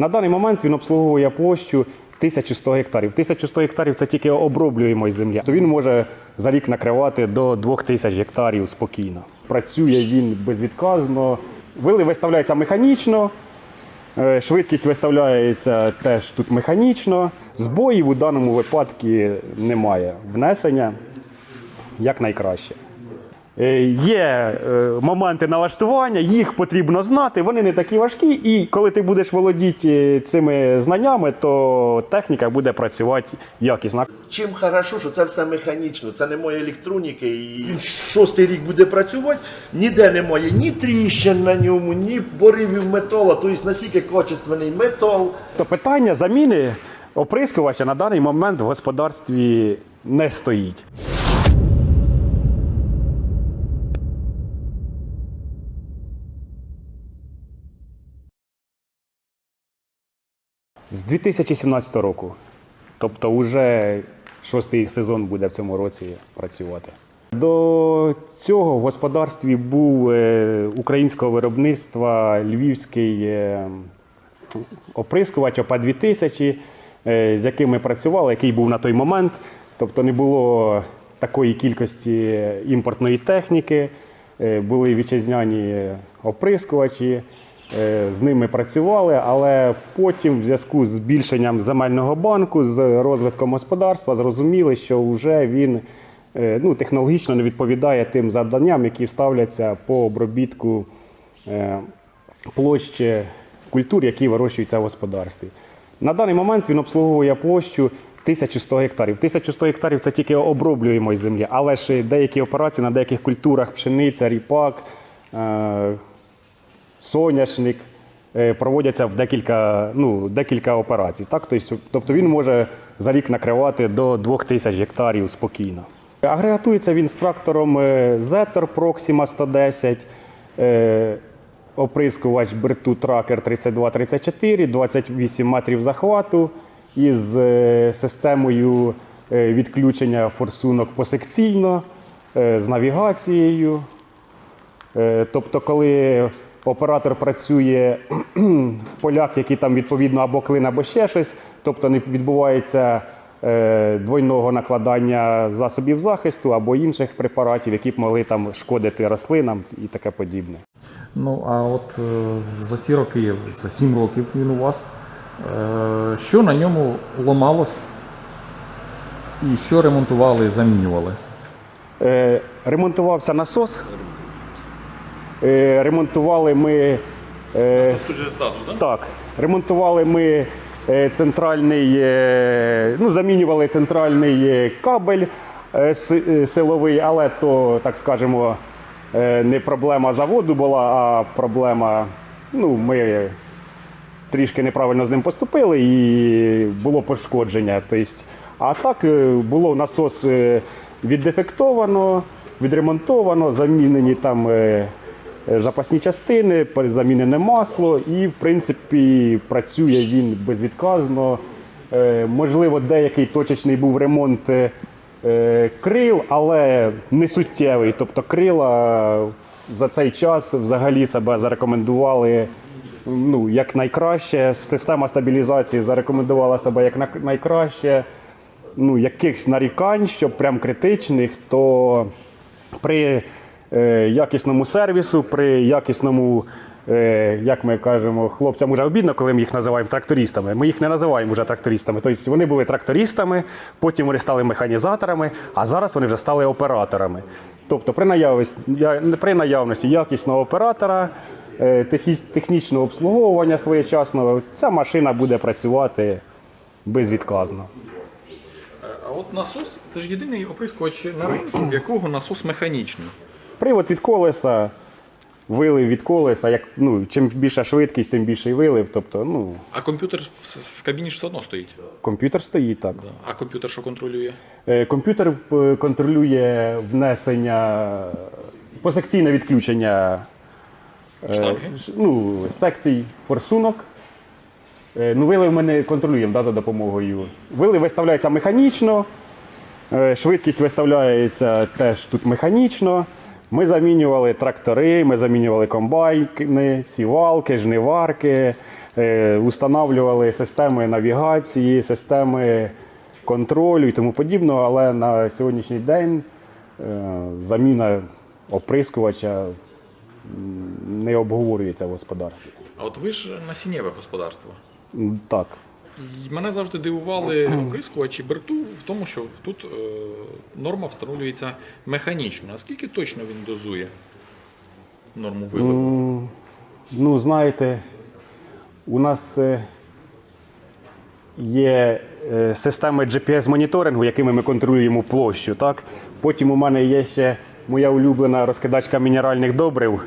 На даний момент він обслуговує площу 1100 гектарів. 1100 гектарів це тільки оброблюємої землі. То він може за рік накривати до 2000 гектарів спокійно. Працює він безвідказно. Вили виставляється механічно, е, швидкість виставляється теж тут механічно. Збоїв у даному випадку немає. Внесення як найкраще. Е, Є е, моменти налаштування, їх потрібно знати, вони не такі важкі, і коли ти будеш володіти цими знаннями, то техніка буде працювати якісно. Чим хорошо, що це все механічно, це немає електроніки, і шостий рік буде працювати, ніде немає ні тріщин на ньому, ні боривів металу, тобто настільки качественний метал. То питання заміни оприскувача на даний момент в господарстві не стоїть. З 2017 року. Тобто вже шостий сезон буде в цьому році працювати. До цього в господарстві був е, українського виробництва львівський е, оприскувач ОПА 2000, е, з яким ми працювали, який був на той момент. Тобто не було такої кількості імпортної техніки, були вітчизняні оприскувачі. Е, З ними працювали, але потім, в зв'язку з збільшенням земельного банку, з розвитком господарства, зрозуміли, що вже він е, ну, технологічно не відповідає тим завданням, які ставляться по обробітку е, площі культур, які вирощуються в господарстві. На даний момент він обслуговує площу 1100 гектарів. 1100 гектарів це тільки оброблюємої землі, але ж деякі операції на деяких культурах пшениця, ріпак, соняшник е, проводяться в декілька, ну, декілька операцій. Так? Тобто, він може за рік накривати до 2000 гектарів спокійно. Агрегатується він з трактором е, Zetor Proxima 110, е, оприскувач Берту Tracker 3234, 28 метрів захвату із системою відключення форсунок посекційно, з навігацією. Тобто, коли оператор працює в полях, які там відповідно або клин, або ще щось, тобто не відбувається е, двойного накладання засобів захисту або інших препаратів, які б могли там шкодити рослинам і таке подібне. Ну, а от е, за ці роки, це 7 років він у вас. е, Що на ньому ламалось? І що ремонтували, замінювали? Ремонтувався насос. Е, Ремонтували ми. е, ззаду, так? Так, ремонтували ми е, центральний, е, ну, замінювали центральний кабель си- силовий, але то, так скажемо, не проблема заводу була, а проблема. Ну, ми трішки неправильно з ним поступили і було пошкодження. Тобто, а так було насос віддефектовано, відремонтовано, замінені там запасні частини, замінене масло, і в принципі працює він безвідказно. Е, Можливо, деякий точечний був ремонт е, е, крил, але не суттєвий. Тобто крила за цей час взагалі себе зарекомендували ну, як найкраще. Система стабілізації зарекомендувала себе як найкраще. Ну, якихось нарікань, що прям критичних, то при е, якісному сервісу, при якісному, е, як ми кажемо, хлопцям вже обідно, коли ми їх називаємо трактористами. Ми їх не називаємо вже трактористами. Тобто вони були трактористами, потім вони стали механізаторами, а зараз вони вже стали операторами. Тобто при наявності, при наявності якісного оператора, е, технічного обслуговування своєчасного, ця машина буде працювати безвідказно. А от насос це ж єдиний оприскувач на ринку, якого насос механічний. Привод від колеса, вилив від колеса. Як, ну, чим більша швидкість, тим більший вилив. Тобто, ну, А комп'ютер в, кабіні ж все одно стоїть. комп'ютер стоїть так. А комп'ютер що контролює? Е, Комп'ютер е, контролює внесення, посекційне відключення е, ну, секцій форсунок. Ну, вилив ми не контролюємо да, за допомогою. Вилив виставляється механічно, швидкість виставляється теж тут механічно. Ми замінювали трактори, ми замінювали комбайни, сівалки, жниварки. е, установлювали системи навігації, системи контролю і тому подібного, але на сьогоднішній день е, заміна оприскувача не обговорюється в господарстві. А от ви ж насіннєве господарство. Так. Мене завжди дивували оприскувачі берту в тому, що тут е, норма встановлюється механічно. А скільки точно він дозує норму виливу? Ну, знаєте, у нас е, є е, системи GPS-моніторингу, якими ми контролюємо площу. Так? Потім у мене є ще моя улюблена розкидачка мінеральних добрив,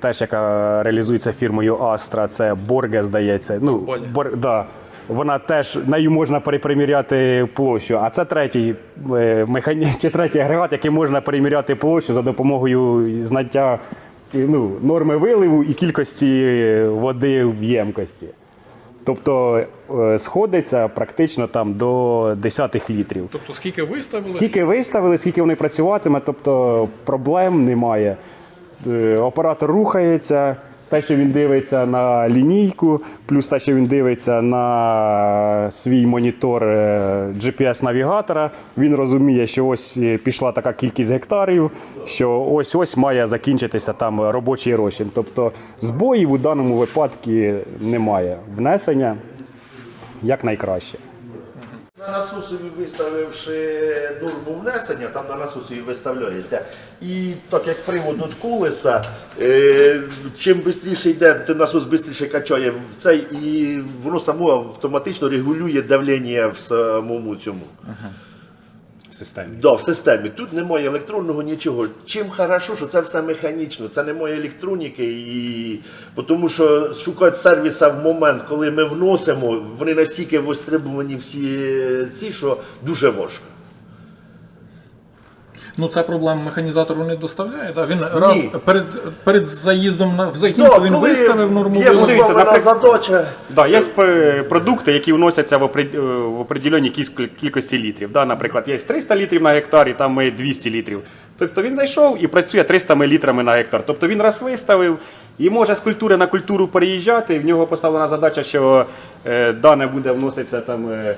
теж яка реалізується фірмою Astra, це Борге, здається. Ну, Болі. бор, да. Вона теж нею можна переприміряти площу. А це третій е, механі... чи третій агрегат, який можна переміряти площу за допомогою знаття ну, норми виливу і кількості води в ємкості. Тобто е, сходиться практично там до десятих літрів. Тобто скільки виставили? Скільки виставили, скільки вони працюватиме, тобто проблем немає. Е, Оператор рухається, те, що він дивиться на лінійку, плюс те, що він дивиться на свій монітор е, GPS-навігатора, він розуміє, що ось е, пішла така кількість гектарів, що ось ось має закінчитися там робочий розчин. Тобто збоїв у даному випадку немає. Внесення як найкраще. На насосові виставивши норму внесення, там на насосові виставляється. І так як привод від колеса, е, чим швидше йде, тим насос швидше качає цей, і воно само автоматично регулює давлення в самому цьому. В системі. Да, в системі. Тут немає електронного нічого. Чим хорошо, що це все механічно, це немає електроніки, і тому що шукати сервіса в момент, коли ми вносимо, вони настільки востребовані всі ці, що дуже важко. Ну, це проблем механізатору не доставляє. Да? Він раз перед, перед заїздом на, в загін Да, він виставив норму Є дивіться, наприклад- задача. Да, є продукти, які вносяться в, опред- е, в определеній кількості літрів. Да, наприклад, є 300 літрів на гектар, і там е, 200 літрів. Тобто він зайшов і працює 300 літрами на гектар. Тобто він раз виставив і може з культури на культуру переїжджати. В нього поставлена задача, що е, дане буде вноситися там. е, е,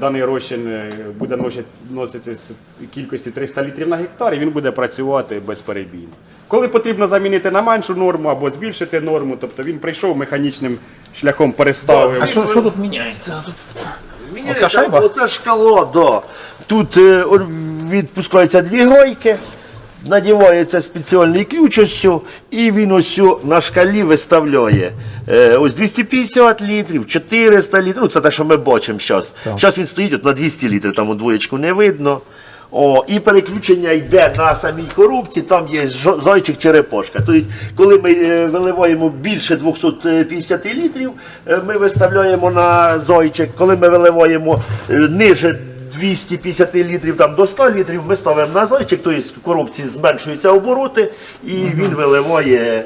Даний розчин е, буде носити- з кількості 300 літрів на гектар, і він буде працювати безперебійно. Коли потрібно замінити на меншу норму або збільшити норму, тобто він прийшов механічним шляхом переставив. А що, що тут міняється? Міняється, Оця шайба? Оце шкало, да. Тут е, відпускаються дві гройки, надівається спеціальний ключ ось і він ось на шкалі виставляє. Е, ось 250 літрів, 400 літрів. Ну, це те, що ми бачимо зараз. Зараз він стоїть от на 200 літрів, там у двоєчку не видно. О, і переключення йде на самій коробці, там є зайчик черепашка. Тобто, коли ми е, виливаємо більше 250 літрів, е, ми виставляємо на зайчик. Коли ми виливаємо ниже 250 літрів там, до 100 літрів, ми ставимо на зайчик, тобто в коробці зменшуються обороти, і він виливає.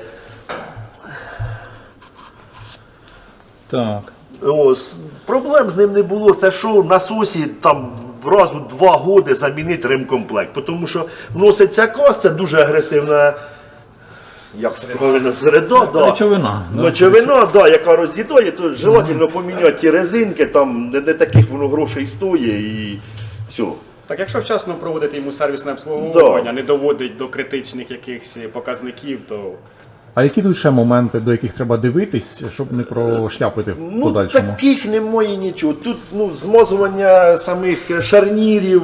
Так. Ось, проблем з ним не було. Це що в насосі там раз у два роки замінити ремкомплект. Тому що вноситься кос, це дуже агресивна. Як правильно середа, да. Речовина. да. Мочовина, да, яка роз'їдає, то желательно поміняти ті резинки, там не, не таких воно грошей стоїть і все. Так, якщо вчасно проводити йому сервісне обслуговування, не доводить до критичних якихось показників, то А які тут ще моменти, до яких треба дивитись, щоб не прошляпити в Ну, подальшому? таких немає нічого. Тут ну, змазування самих шарнірів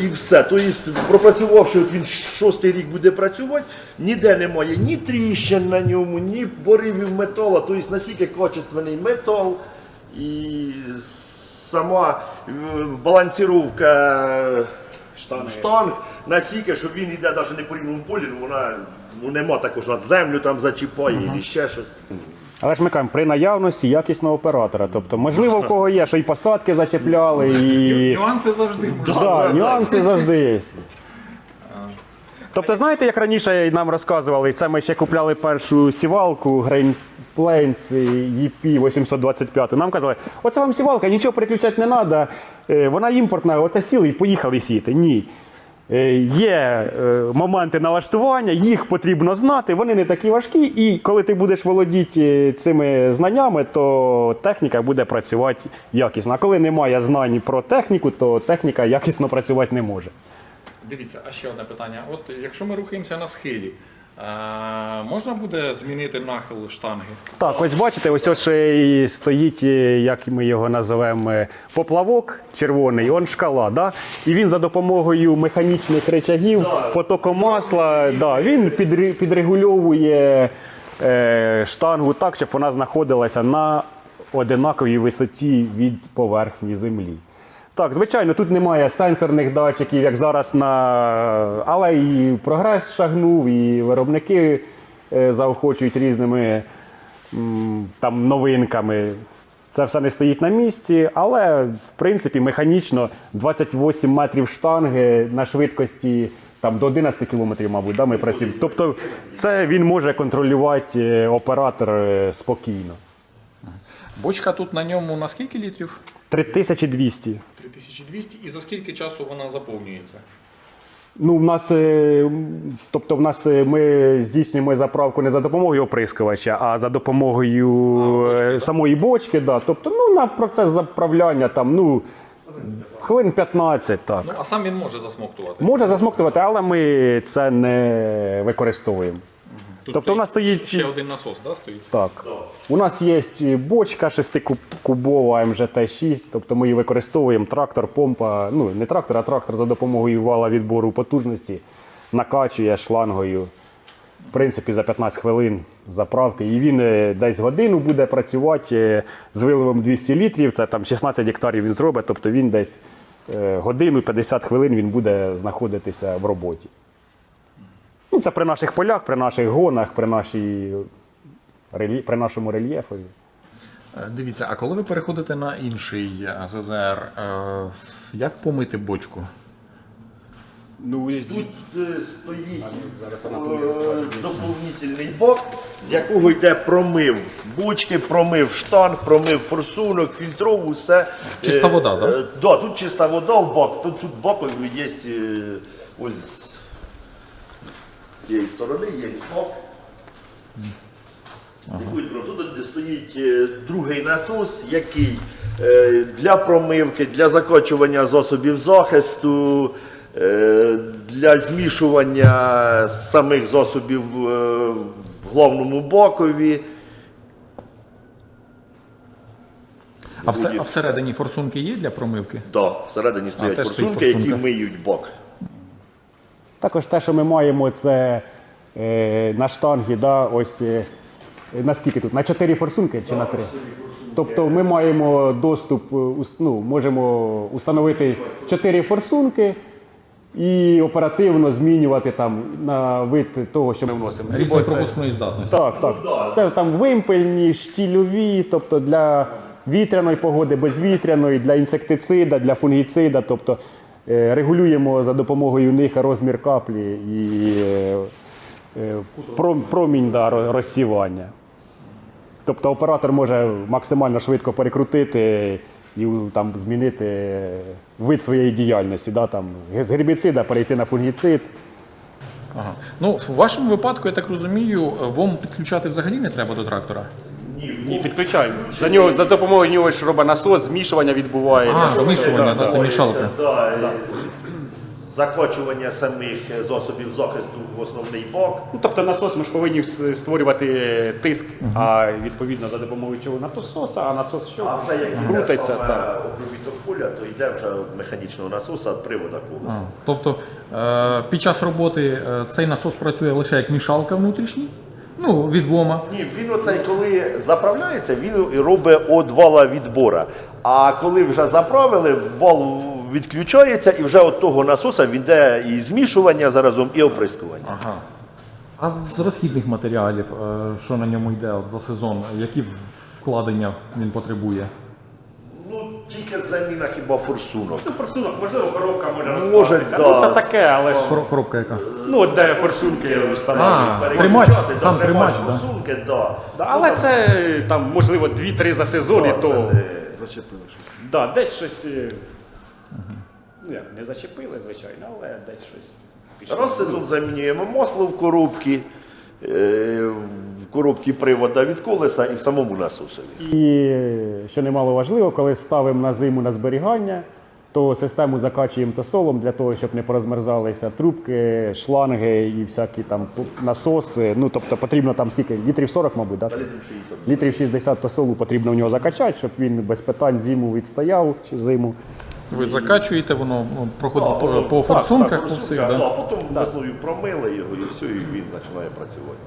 і все. Тобто, пропрацювавши, от він шостий рік буде працювати, ніде немає ні тріщин на ньому, ні боривів металу. Тобто настільки качественний метал і сама е, балансировка Штанги. штанг настільки, що він йде навіть не по рівному полі, ну вона ну, нема також над землю там зачіпає і ще щось. Але ж ми кажемо, при наявності якісного оператора. Тобто, можливо, в кого є, що і посадки зачепляли, і Нюанси завжди можна. да, нюанси завжди є. Тобто, знаєте, як раніше нам розказували, це ми ще купляли першу сівалку Grain Plains EP 825. Нам казали, оце вам сівалка, нічого переключати не треба, вона імпортна, оце сіли і поїхали сіти. Ні. Е, Є е, моменти налаштування, їх потрібно знати, вони не такі важкі, і коли ти будеш володіти цими знаннями, то техніка буде працювати якісно. А коли немає знань про техніку, то техніка якісно працювати не може. Дивіться, а ще одне питання. От якщо ми рухаємося на схилі, е, можна буде змінити нахил штанги? Так, ось бачите, ось ось і стоїть, е, як ми його називаємо, е, поплавок червоний, он шкала. Да? І він за допомогою механічних речагів, потоком масла, да, він підрегульовує е, штангу так, щоб вона знаходилася на одинаковій висоті від поверхні землі. Так, звичайно, тут немає сенсорних датчиків, як зараз на. Але і прогрес шагнув, і виробники е, заохочують різними там новинками. Це все не стоїть на місці, але в принципі механічно 28 метрів штанги на швидкості там, до 11 кілометрів, мабуть, да, ми працюємо. Тобто це він може контролювати е, оператор е, спокійно. Бочка тут на ньому на скільки літрів? 3200. 3200. І за скільки часу вона заповнюється? Ну, в нас, е, тобто, в нас е, ми здійснюємо заправку не за допомогою оприскувача, а за допомогою е, самої бочки. Да. Тобто, ну, на процес заправляння там, ну, хвилин 15, так. Ну, а сам він може засмоктувати. Може засмоктувати, але ми це не використовуємо. Тут тобто у нас стоїть- ще один насос, да, стоїть? Так. У нас є бочка 6-кубова МЖТ-6, тобто ми її використовуємо трактор, помпа, ну не трактор, а трактор за допомогою вала відбору потужності накачує шлангою. В принципі, за 15 хвилин заправки. І він е, десь годину буде працювати е, з виливом 200 літрів, це там 16 гектарів він зробить, тобто він десь е, годину 50 хвилин він буде знаходитися в роботі. Ну, це при наших полях, при наших гонах, при, нашій, при нашому рельєфові. Е, Дивіться, а коли ви переходите на інший е, ЗЗР, е, як помити бочку? Ну, Тут е, стоїть е, доповнительний бак, з якого йде промив бочки, промив штанг, промив форсунок, фільтров, усе. Чиста вода, да? е, Да, тут чиста вода в бак. Тут, тут бакові є е, ось з цієї сторони є сторони? Тут стоїть е, другий насос, який е, для промивки, для закочування засобів захисту, е, для змішування самих засобів в головному бокові. А, все, а всередині форсунки є для промивки? Да, всередині стоять теж стоїть форсунки, які миють бок. Також те, що ми маємо, це е, на штангі, да, ось е, на скільки тут? На 4 форсунки чи на 3? Тобто ми маємо доступ, е, ну, можемо установити 4 форсунки і оперативно змінювати там на вид того, що ми вносимо. Різної Це- пропускної здатності. Так, так. Це там вимпельні, штільові, тобто для вітряної погоди, безвітряної, для інсектицида, для фунгіцида. Тобто регулюємо за допомогою них розмір каплі і е, е, пром- промінь да, розсівання. Тобто оператор може максимально швидко перекрутити і там, змінити е, вид своєї діяльності. Да, там, з гербіцида перейти на фунгіцид. Ага. Ну, в вашому випадку, я так розумію, вам підключати взагалі не треба до трактора. Ні, підключаємо. За нього за допомогою нього ж робить насос, змішування відбувається. А, змішування, да, це мішалка. Да, е, Закочування самих е, засобів захисту в основний бок. Ну, тобто насос ми ж повинні с- створювати тиск, а відповідно за допомогою чого насоса, а насос що? А вже як йде крутиться. саме Так. обробіток то йде вже від механічного насоса від привода колеса. Тобто е, під час роботи е, цей насос працює лише як мішалка внутрішній, ну, від ВОМа. Ні, він оцей, коли заправляється, він і робить від вала відбора. А коли вже заправили, вал відключається і вже від того насоса він йде і змішування заразом, і оприскування. Ага. А з розхідних матеріалів, е, що на ньому йде от за сезон, які вкладення він потребує? Ну, тільки заміна хіба форсунок. Ну, форсунок, можливо, коробка може Може, розкластися. да. Ну, це таке, але ж. Кор- Коробка яка? Ну, от де форсунки встановлюються. А, тримач, Переключати, сам да, тримач, да. форсунки, да. Да, але це там, можливо, 2-3 за сезон, і то. це не- Да, десь щось. е, Ну як, не зачепили, звичайно, але десь щось пішло. Раз сезон замінюємо масло в коробці, е, коробці привода від колеса і в самому насосові. І що немало важливо, коли ставимо на зиму на зберігання, то систему закачуємо тосолом для того, щоб не порозмерзалися трубки, шланги і всякі там насоси. Ну тобто потрібно там скільки? Літрів 40, мабуть, да? Літрів 60. Літрів 60 тосолу потрібно в нього закачати, щоб він без питань зиму відстояв чи зиму. Ви закачуєте, воно ну, проходить по, воно- по так, форсунках, так, по форсунках, всіх, да? да, Потім весною промили його і все, і він починає працювати.